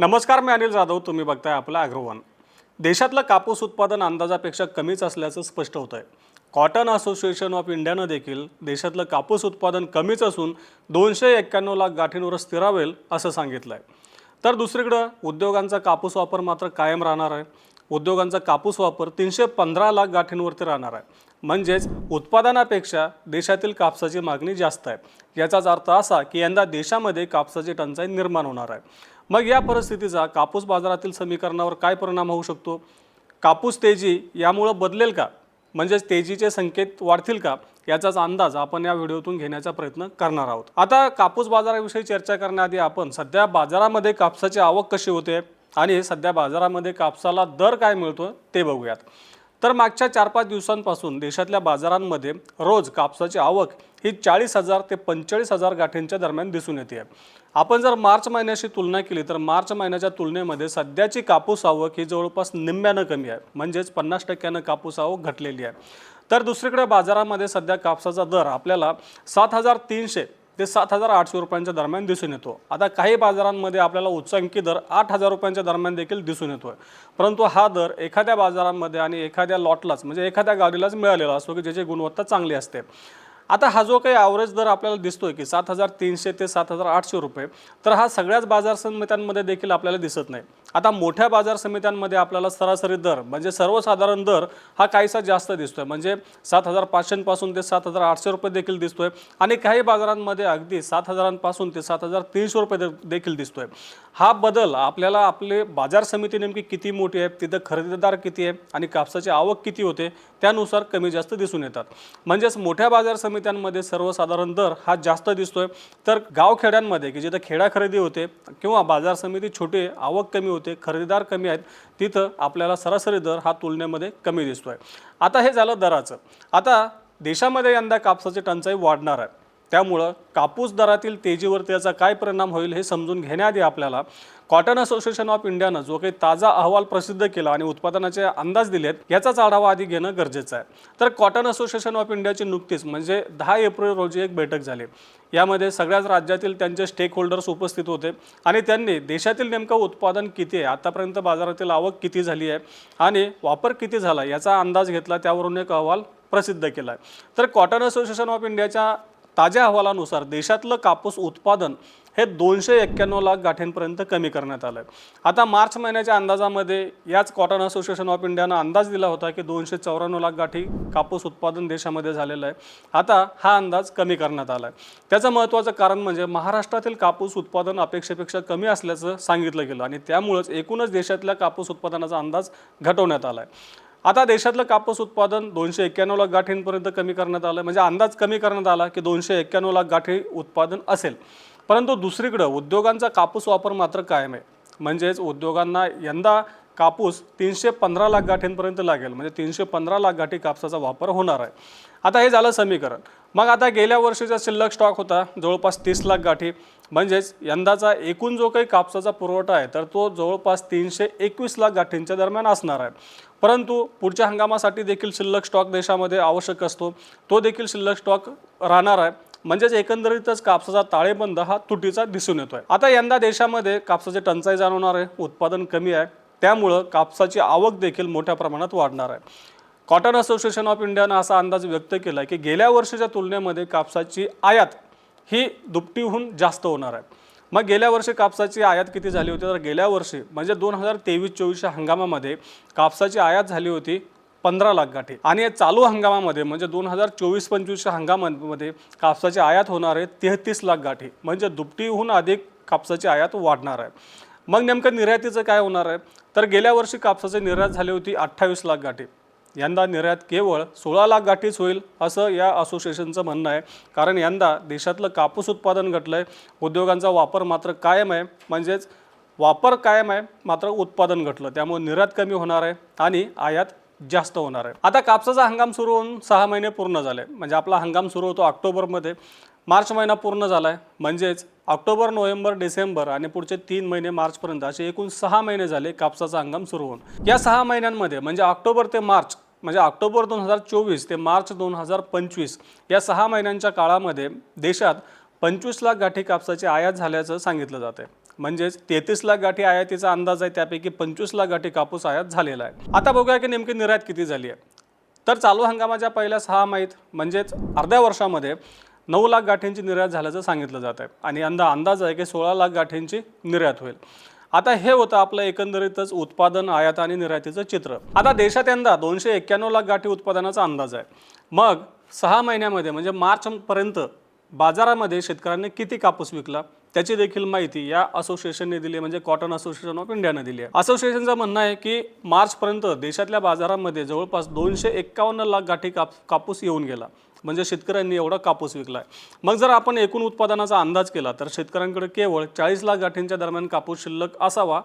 नमस्कार मी अनिल जाधव. तुम्ही बघताय आपलं अॅग्रोवन. देशातलं कापूस उत्पादन अंदाजापेक्षा कमीच असल्याचं स्पष्ट होत आहे कॉटन असोसिएशन ऑफ इंडियानं देखील देशातलं कापूस उत्पादन कमीच असून दोनशे एक्क्याण्णव लाख गाठींवर स्थिरावेल असं सांगितलं आहे तर दुसरीकडं उद्योगांचा कापूस वापर मात्र कायम राहणार आहे. उद्योगांचा कापूस वापर तीनशे पंधरा लाख गाठींवरती राहणार आहे. म्हणजेच उत्पादनापेक्षा देशातील कापसाची मागणी जास्त आहे. याचाच अर्थ असा की यंदा देशामध्ये कापसाची टंचाई निर्माण होणार आहे. मग या परिस्थितीचा कापूस बाजारातील समीकरणावर काय परिणाम होऊ शकतो? कापूस तेजी यामुळं बदलेल का? म्हणजेच तेजीचे संकेत वाढतील का? याचाच अंदाज आपण या व्हिडिओतून घेण्याचा प्रयत्न करणार आहोत. आता कापूस बाजाराविषयी चर्चा करण्याआधी आपण सध्या बाजारामध्ये कापसाची आवक कशी होते आणि सध्या बाजारामध्ये कापसाला दर काय मिळतो ते बघूयात. तर मागच्या चार पाच दिवसांपासून देशातल्या बाजारांमध्ये रोज कापसाची आवक ही चाळीस हजार ते पंचेचाळीस हजार गाठींच्या दरम्यान दिसून येते. आपण जर मार्च महिन्याशी तुलना केली तर मार्च महिन्याच्या तुलनेमध्ये सध्याची कापूस आवक ही जवळपास निम्म्यानं कमी आहे. म्हणजेच पन्नास टक्क्यानं कापूस आवक घटलेली आहे. तर दुसरीकडे बाजारामध्ये सध्या कापसाचा दर आपल्याला सात हजार तीनशे ते सात हजार आठशे रुपयांच्या दरम्यान दिसून येतो. आता काही बाजारांमध्ये आपल्याला उच्चांकी दर आठ हजार रुपयांच्या दरम्यान देखील दिसून येतोय. परंतु हा दर एखाद्या बाजारांमध्ये आणि एखाद्या लॉटलाच म्हणजे एखाद्या गाडीलाच मिळालेला असतो की ज्याची गुणवत्ता चांगली असते. आता हा जो काही ॲव्हरेज दर आपल्याला दिसतोय की सात हजार तीनशे ते सात हजार आठशे रुपये तर हा सगळ्याच बाजार समित्यांमध्ये देखील आपल्याला दिसत नाही. आता मोठ्या बाजार समित्यांमध्ये आपल्याला सरासरी दर म्हणजे सर्वसाधारण दर हा काहीसा जास्त दिसतोय. म्हणजे सात हजार पाचशेपासून ते सात हजार आठशे रुपये देखील दिसतोय आणि काही बाजारांमध्ये अगदी सात हजारांपासून ते सात हजार तीनशे रुपये देखील दिसतोय. हा बदल आपल्याला आपले बाजार समिती नेमकी किती मोठी आहे तिथं खरेदीदार किती आहे आणि कापसाची आवक किती होते त्यानुसार कमी जास्त दिसून येतात. म्हणजेच मोठ्या बाजार समिती समित्यांमध्ये सर्वसाधारण दर हा जास्त दिसतोय. तर गावखेड्यांमध्ये की जिथं खेडा खरेदी होते किंवा बाजार समिती छोटे आवक कमी होते खरेदीदार कमी आहेत तिथं आपल्याला सरासरी दर हा तुलनेमध्ये कमी दिसतोय. आता हे झालं दराचं. आता देशामध्ये यंदा कापसाची टंचाई वाढणार आहे. त्यामुळं कापूस दरातील तेजीवर त्याचा काय परिणाम होईल हे समजून घेण्याआधी आपल्याला कॉटन असोसिएशन ऑफ इंडियानं जो काही ताजा अहवाल प्रसिद्ध केला आणि उत्पादनाचे अंदाज दिलेत याचाच आढावा आधी घेणं गरजेचं आहे. तर कॉटन असोसिएशन ऑफ इंडियाची नुकतीच म्हणजे दहा एप्रिल रोजी एक बैठक झाली. यामध्ये सगळ्याच राज्यातील त्यांचे स्टेक होल्डर्स उपस्थित होते आणि त्यांनी देशातील नेमकं उत्पादन किती आहे आतापर्यंत बाजारातील आवक किती झाली आहे आणि वापर किती झाला याचा अंदाज घेतला त्यावरून एक अहवाल प्रसिद्ध केला आहे तर कॉटन असोसिएशन ऑफ इंडियाच्या ताज्या अहवालानुसार देशातलं कापूस उत्पादन हे दोनशे एक्क्याण्णव लाख गाठींपर्यंत कमी करण्यात आलं आहे आता मार्च महिन्याच्या अंदाजामध्ये याच कॉटन असोसिएशन ऑफ इंडियानं अंदाज दिला होता की दोनशे चौऱ्याण्णव लाख गाठी कापूस उत्पादन देशामध्ये झालेलं आहे. आता हा अंदाज कमी करण्यात आला आहे त्याचं महत्त्वाचं कारण म्हणजे महाराष्ट्रातील कापूस उत्पादन अपेक्षेपेक्षा कमी असल्याचं सांगितलं गेलं आणि त्यामुळंच एकूणच देशातल्या कापूस उत्पादनाचा अंदाज घटवण्यात आला आहे आता देशातलं कापूस उत्पादन दोनशे एक्क्याण्णव लाख गाठींपर्यंत कमी करण्यात आलं म्हणजे अंदाज कमी करण्यात आला की दोनशे एक्क्याण्णव लाख गाठी उत्पादन असेल. परंतु दुसरीकडं उद्योगांचा कापूस वापर मात्र कायम आहे. म्हणजेच उद्योगांना यंदा कापूस तीनशे पंधरा लाख गाठींपर्यंत लागेल. म्हणजे तीनशे पंधरा लाख गाठी कापसाचा वापर होणार आहे. आता हे झालं समीकरण. मग आता गेल्या वर्षीचा शिल्लक स्टॉक होता जवळपास तीस लाख गाठी. म्हणजेच यंदाचा एकूण जो काही कापसाचा पुरवठा आहे तर तो जवळपास तीनशे एकवीस लाख गाठींच्या दरम्यान असणार आहे. परंतु पुढच्या हंगामासाठी देखील शिल्लक स्टॉक देशामध्ये आवश्यक असतो. तो देखील शिल्लक स्टॉक राहणार आहे. म्हणजेच एकंदरीतच कापसाचा ताळेबंद हा तुटीचा दिसून येतोय. आता यंदा देशामध्ये कापसाची टंचाई जाणवणार आहे. उत्पादन कमी आहे. त्यामुळं कापसाची आवक देखील मोठ्या प्रमाणात वाढणार आहे. कॉटन असोसिएशन ऑफ इंडियानं असा अंदाज व्यक्त केला की गेल्या वर्षीच्या तुलनेमध्ये कापसाची आयात ही दुपटीहून जास्त होणार आहे. मग गेल्या वर्षी कापसाची आयात किती झाली होती? तर गेल्या वर्षी म्हणजे दोन हजार तेवीस चोवीसच्या हंगामामध्ये कापसाची आयात झाली होती पंधरा लाख गाठी. आणि या चालू हंगामामध्ये म्हणजे दोन हजार चोवीस पंचवीसच्या हंगामामध्ये कापसाची आयात होणार आहे तेहतीस लाख गाठी. म्हणजे दुपटीहून अधिक कापसाची आयात वाढणार आहे. मग नेमकं निर्यातीचं काय होणार आहे? तर गेल्या वर्षी कापसाची निर्यात झाली होती अठ्ठावीस लाख गाठी. यंदा निर्यात केवळ सोळा लाख गाठीच होईल असं या असोसिएशनचं म्हणणं आहे. कारण यंदा देशातलं कापूस उत्पादन घटलं आहे उद्योगांचा वापर मात्र कायम आहे म्हणजेच वापर कायम आहे मात्र उत्पादन घटलं. त्यामुळे निर्यात कमी होणार आहे आणि आयात जास्त होणार आहे. आता कापसाचा हंगाम सुरू होऊन सहा महिने पूर्ण झाले. म्हणजे आपला हंगाम सुरू होतो ऑक्टोबरमध्ये. मार्च महिना पूर्ण झाला आहे म्हणजेच ऑक्टोबर नोव्हेंबर डिसेंबर आणि पुढचे तीन महिने मार्चपर्यंत असे एकूण सहा महिने झाले कापसाचा हंगाम सुरू होऊन. या सहा महिन्यांमध्ये म्हणजे ऑक्टोबर ते मार्च म्हणजे ऑक्टोबर दोन हजार चोवीस ते मार्च दोन हजार पंचवीस या सहा महिन्यांच्या काळामध्ये देशात पंचवीस लाख गाठी कापसाची आयात झाल्याचं सांगितलं जातं म्हणजेच तेहतीस लाख गाठी आयातीचा अंदाज आहे त्यापैकी पंचवीस लाख गाठी कापूस आयात झालेला आहे. आता बघूया की नेमकी निर्यात किती झाली आहे. तर चालू हंगामाच्या पहिल्या सहा माहीत म्हणजेच अर्ध्या वर्षामध्ये नऊ लाख गाठींची निर्यात झाल्याचं सांगितलं जात आहे. आणि यंदा अंदाज आहे की सोळा लाख गाठींची निर्यात होईल. आता हे होतं आपलं एकंदरीतच उत्पादन आयात आणि निर्यातीचं चित्र. आता देशात यंदा दोनशे एक्क्याण्णव लाख गाठी उत्पादनाचा अंदाज आहे. मग सहा महिन्यामध्ये म्हणजे मार्चपर्यंत बाजारामध्ये शेतकऱ्यांनी किती कापूस विकला त्याची देखील माहिती या असोसिएशनने दिली म्हणजे कॉटन असोसिएशन ऑफ इंडियाने दिली आहे. असोसिएशनचं म्हणणं आहे की मार्चपर्यंत देशातल्या बाजारामध्ये जवळपास दोनशे एक्कावन्न लाख गाठी काप कापूस येऊन गेला. म्हणजे शेतकऱ्यांनी एवढा कापूस विकला आहे मग जर आपण एकूण उत्पादनाचा अंदाज केला तर शेतकऱ्यांकडे केवळ चाळीस लाख गाठींच्या दरम्यान कापूस शिल्लक असावा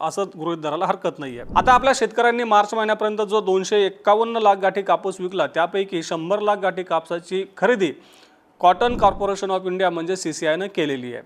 असं गृहित धरायला हरकत नाही आहे आता आपल्या शेतकऱ्यांनी मार्च महिन्यापर्यंत जो दोनशे एक्कावन्न लाख गाठी कापूस विकला त्यापैकी शंभर लाख गाठी कापसाची खरेदी कॉटन कॉर्पोरेशन ऑफ इंडिया म्हणजे सी सी आयनं केलेली आहे.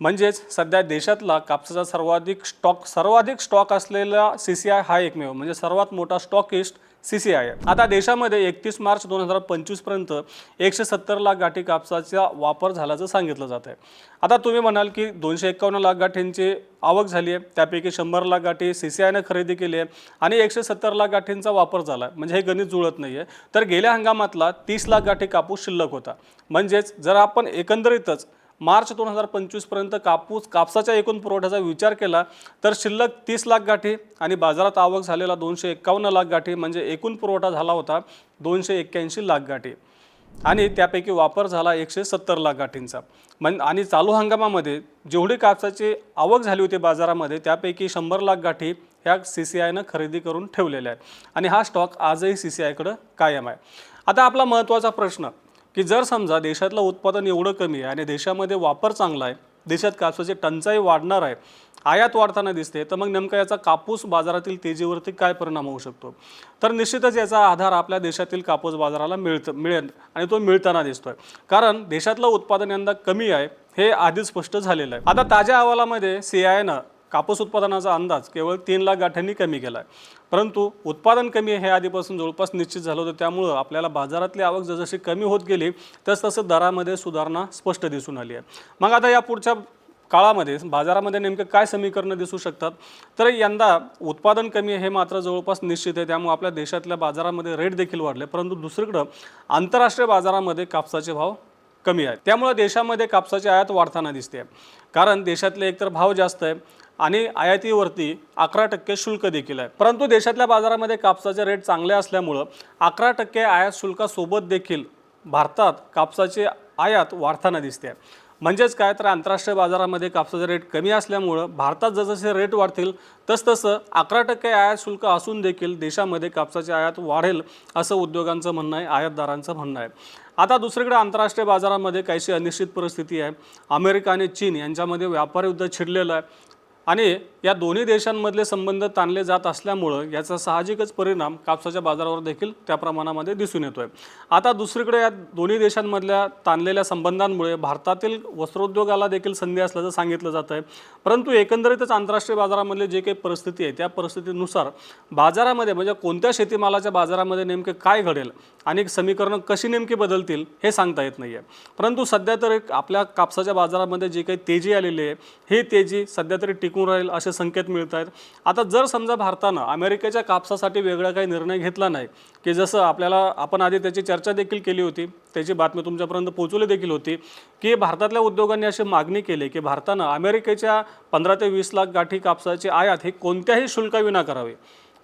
म्हणजेच सध्या देशातला कापसाचा सर्वाधिक स्टॉक सर्वाधिक स्टॉक असलेला सी सी आय हा एकमेव म्हणजे सर्वात मोठा स्टॉकिस्ट सी सी आय. आता देशामध्ये एकतीस मार्च दोन हजार पंचवीसपर्यंत एकशे सत्तर लाख गाठी कापसाचा वापर झाल्याचं सांगितलं जात आहे. आता तुम्ही म्हणाल की दोनशे एक्कावन्न लाख गाठींची आवक झाली आहे. त्यापैकी शंभर लाख गाठी सी सी आयनं खरेदी केली आहे आणि एकशे सत्तर लाख गाठींचा वापर झाला आहे. म्हणजे हे गणित जुळत नाही आहे तर गेल्या हंगामातला तीस लाख गाठी कापूस शिल्लक होता. म्हणजेच जर आपण एकंदरीतच मार्च दोन हजार पंचवीसपर्यंत कापूस कापसाच्या एकूण पुरवठ्याचा विचार केला तर शिल्लक तीस लाख गाठी आणि बाजारात आवक झालेला दोनशे एक्कावन्न लाख गाठी म्हणजे एकूण पुरवठा झाला होता दोनशे एक्क्याऐंशी लाख गाठी. आणि त्यापैकी वापर झाला एकशे सत्तर लाख गाठींचा. म्हण आणि चालू हंगामामध्ये जेवढी कापसाची आवक झाली होती बाजारामध्ये त्यापैकी शंभर लाख गाठी ह्या सी सी आयनं खरेदी करून ठेवलेल्या आहेत. आणि हा स्टॉक आजही सी सी आयकडं कायम आहे. आता आपला महत्त्वाचा प्रश्न की जर समजा देशातलं उत्पादन एवढं कमी आहे आणि देशामध्ये वापर चांगला आहे देशात कापसाची टंचाई वाढणार आहे आयात वाढताना दिसते तर मग नेमका याचा कापूस बाजारातील तेजीवरती काय परिणाम होऊ शकतो? तर निश्चितच याचा आधार आपल्या देशातील कापूस बाजाराला मिळत मिळेल आणि तो मिळताना दिसतोय. कारण देशातलं उत्पादन यंदा कमी आहे हे आधीच स्पष्ट झालेलं आहे. आता ताज्या अहवालामध्ये सी आयनं कापूस उत्पादनाचा अंदाज केवळ तीन लाख गाठ्यांनी कमी केला आहे परंतु उत्पादन कमी हे आधीपासून जवळपास निश्चित झालं होतं. त्यामुळं आपल्याला बाजारातली आवक जसजशी कमी होत गेली तसतसं दरामध्ये सुधारणा स्पष्ट दिसून आली आहे. मग आता या पुढच्या काळामध्ये बाजारामध्ये नेमकं काय समीकरणं दिसू शकतात? तर यंदा उत्पादन कमी आहे हे मात्र जवळपास निश्चित आहे. त्यामुळे आपल्या देशातल्या बाजारामध्ये रेट देखील वाढले परंतु दुसरीकडं आंतरराष्ट्रीय बाजारामध्ये कापसाचे भाव कमी आहेत. त्यामुळे देशामध्ये कापसाची आयात वाढताना दिसते. कारण देशातले एकतर भाव जास्त आहे आणि आयातीवरती अकरा टक्के शुल्क देखील आहे. परंतु देशातल्या बाजारामध्ये कापसाचे रेट चांगले असल्यामुळं अकरा टक्के आयात शुल्कासोबत देखील भारतात कापसाची आयात वाढताना दिसते. म्हणजेच काय तर आंतरराष्ट्रीय बाजारामध्ये कापसाचे रेट कमी असल्यामुळं भारतात जसजसे रेट वाढतील तसतसं अकरा टक्के आयात शुल्क असून देखील देशामध्ये कापसाची आयात वाढेल असं उद्योगांचं म्हणणं आहे आयातदारांचं म्हणणं आहे. आता दुसरीकडे आंतरराष्ट्रीय बाजारामध्ये काहीशी अनिश्चित परिस्थिती आहे. अमेरिका आणि चीन यांच्यामध्ये व्यापार युद्ध छिडलेलं आहे. आणि या दोन्ही देशांमधले संबंध ताणले जात असल्यामुळं याचा साहजिकच परिणाम कापसाच्या बाजारावर देखील त्या प्रमाणामध्ये दिसून येतो आहे आता दुसरीकडे या दोन्ही देशांमधल्या ताणलेल्या संबंधांमुळे भारतातील वस्त्रोद्योगाला देखील संधी असल्याचं सांगितलं जात आहे परंतु एकंदरीतच आंतरराष्ट्रीय बाजारामधली जे काही परिस्थिती आहे त्या परिस्थितीनुसार बाजारामध्ये म्हणजे कोणत्या शेतीमालाच्या बाजारामध्ये नेमके काय घडेल आणि समीकरणं कशी नेमकी बदलतील हे सांगता येत नाही आहे परंतु सध्या तर एक आपल्या कापसाच्या बाजारामध्ये जे काही तेजी आलेली आहे ही तेजी सध्या तरी टिकून राहील असे संकेत मिळत आहेत आता जर समजा भारतानं अमेरिकेच्या कापसासाठी वेगळा काही निर्णय घेतला नाही की जसं आपल्याला आपण आधी त्याची चर्चा देखील केली होती त्याची बातमी तुमच्यापर्यंत पोहोचवली देखील होती की भारतातल्या उद्योगांनी अशी मागणी केली की भारतानं अमेरिकेच्या पंधरा ते वीस लाख गाठी कापसाची आयात ही कोणत्याही शुल्काविना करावी.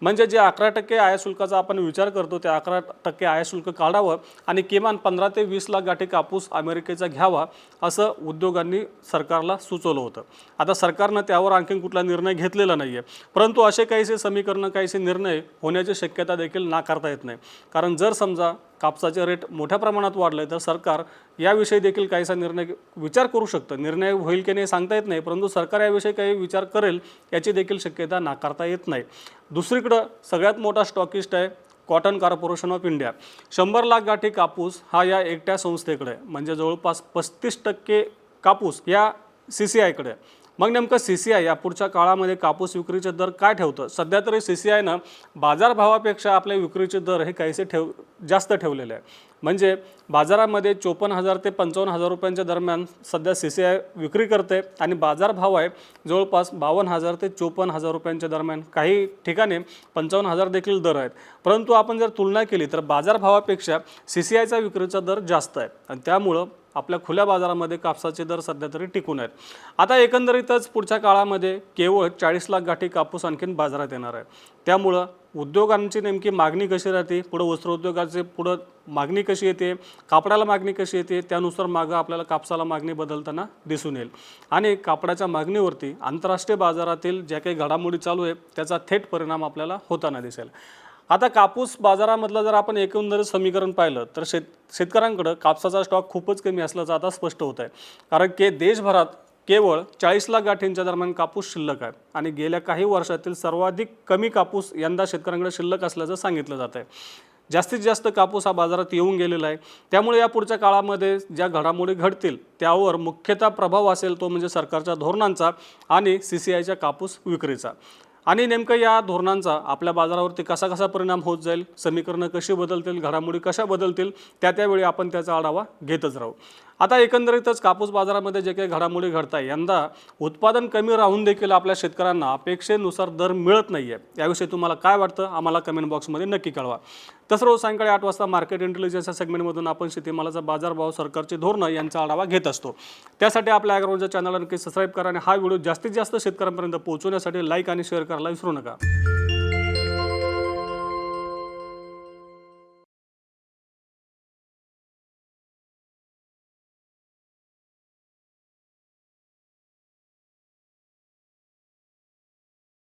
म्हणजे जे अकरा टक्के आया शुल्काचा आपण विचार करतो ते अकरा टक्के आया शुल्क काढावं आणि किमान पंधरा ते वीस लाख गाठी कापूस अमेरिकेचा घ्यावा असं उद्योगांनी सरकारला सुचवलं होतं. आता सरकारनं त्यावर आणखीन कुठला निर्णय घेतलेला नाही आहे परंतु असे काहीसे समीकरणं काहीसे निर्णय होण्याची शक्यता देखील नाकारता येत नाही. कारण जर समजा कापसाचे रेट मोठ्या प्रमाणात वाढले तर सरकार याविषयी देखील काहीसा निर्णय विचार करू शकतं. निर्णय होईल की नाही सांगता येत नाही परंतु सरकार याविषयी काही विचार करेल याची देखील शक्यता नाकारता येत नाही. दुसरीकडं सगळ्यात मोठा स्टॉकिस्ट आहे कॉटन कॉर्पोरेशन ऑफ इंडिया. शंभर लाख गाठी कापूस हा या एकट्या संस्थेकडे आहे. म्हणजे जवळपास पस्तीस टक्के कापूस या सी सी आयकडे आहे. मग नेमकं सी सी आय या पुढच्या काळामध्ये कापूस विक्रीचे दर काय ठेवतं? सध्या तरी सी सी आयनं बाजारभावापेक्षा आपल्या विक्रीचे दर हे काहीसे ठेव जास्त ठेवलेले आहे म्हणजे बाजारामध्ये चोपन्न हजार ते पंचावन्न हजार रुपयांच्या दरम्यान सध्या सी सी आय विक्री करते आणि बाजार भाव आहे जवळपास बावन्न हजार ते चोपन्न हजार रुपयांच्या दरम्यान. काही ठिकाणी पंचावन्न हजार देखील दर आहेत. परंतु आपण जर तुलना केली तर बाजारभावापेक्षा सी सी आयचा विक्रीचा दर जास्त आहे. आणि त्यामुळं आपल्या खुल्या बाजारामध्ये कापसाचे दर सध्या तरी टिकून आहेत. आता एकंदरीतच पुढच्या काळामध्ये केवळ चाळीस लाख गाठी कापूस आणखीन बाजारात येणार आहे. त्यामुळं उद्योगांची नेमकी मागणी कशी राहते? पुढं वस्त्रोद्योगाचे पुढं मागणी कशी येते? कापडाला मागणी कशी येते? त्यानुसार मागं आपल्याला कापसाला मागणी बदलताना दिसून येईल. आणि कापडाच्या मागणीवरती आंतरराष्ट्रीय बाजारातील ज्या काही घडामोडी चालू आहे त्याचा थेट परिणाम आपल्याला होताना दिसेल. आता कापूस बाजारामधलं जर आपण एकंदरीत समीकरण पाहिलं तर शेत शेतकऱ्यांकडं कापसाचा स्टॉक खूपच कमी असल्याचं आता स्पष्ट होत आहे कारण की देशभरात केवळ चाळीस लाख गाठींच्या दरम्यान कापूस शिल्लक आहे आणि गेल्या काही वर्षातील सर्वाधिक कमी कापूस यंदा शेतकऱ्यांकडे शिल्लक असल्याचं सांगितलं जात आहे. जास्तीत जास्त कापूस हा बाजारात येऊन गेलेला आहे. त्यामुळे या पुढच्या काळामध्ये ज्या घडामोडी घडतील त्यावर मुख्यतः प्रभाव असेल तो म्हणजे सरकारच्या धोरणांचा आणि सी सी आयच्या कापूस विक्रीचा. आणि नेमकं या धोरणांचा आपल्या बाजारावरती कसा कसा परिणाम होत जाईल समीकरणं कशी बदलतील घडामोडी कशा बदलतील त्या त्यावेळी आपण त्याचा आढावा घेतच राहू. आता एकंदरीतच कापूस बाजारामध्ये जे काही घडामोडी घडत आहे यंदा उत्पादन कमी राहून देखील आपल्या शेतकऱ्यांना अपेक्षेनुसार दर मिळत नाही आहे याविषयी तुम्हाला काय वाटतं आम्हाला कमेंट बॉक्समध्ये नक्की कळवा. तसं रोज सायंकाळी आठ वाजता मार्केट इंटेलिजन्स या सेगमेंटमधून आपण शेतीमालाचा बाजारभाव सरकारची धोरणं यांचा आढावा घेत असतो. त्यासाठी आपल्या ॲग्रोच्या चॅनलला नक्की सबस्क्राईब करा आणि हा व्हिडिओ जास्तीत जास्त शेतकऱ्यांपर्यंत पोहोचवण्यासाठी लाईक आणि शेअर करायला विसरू नका.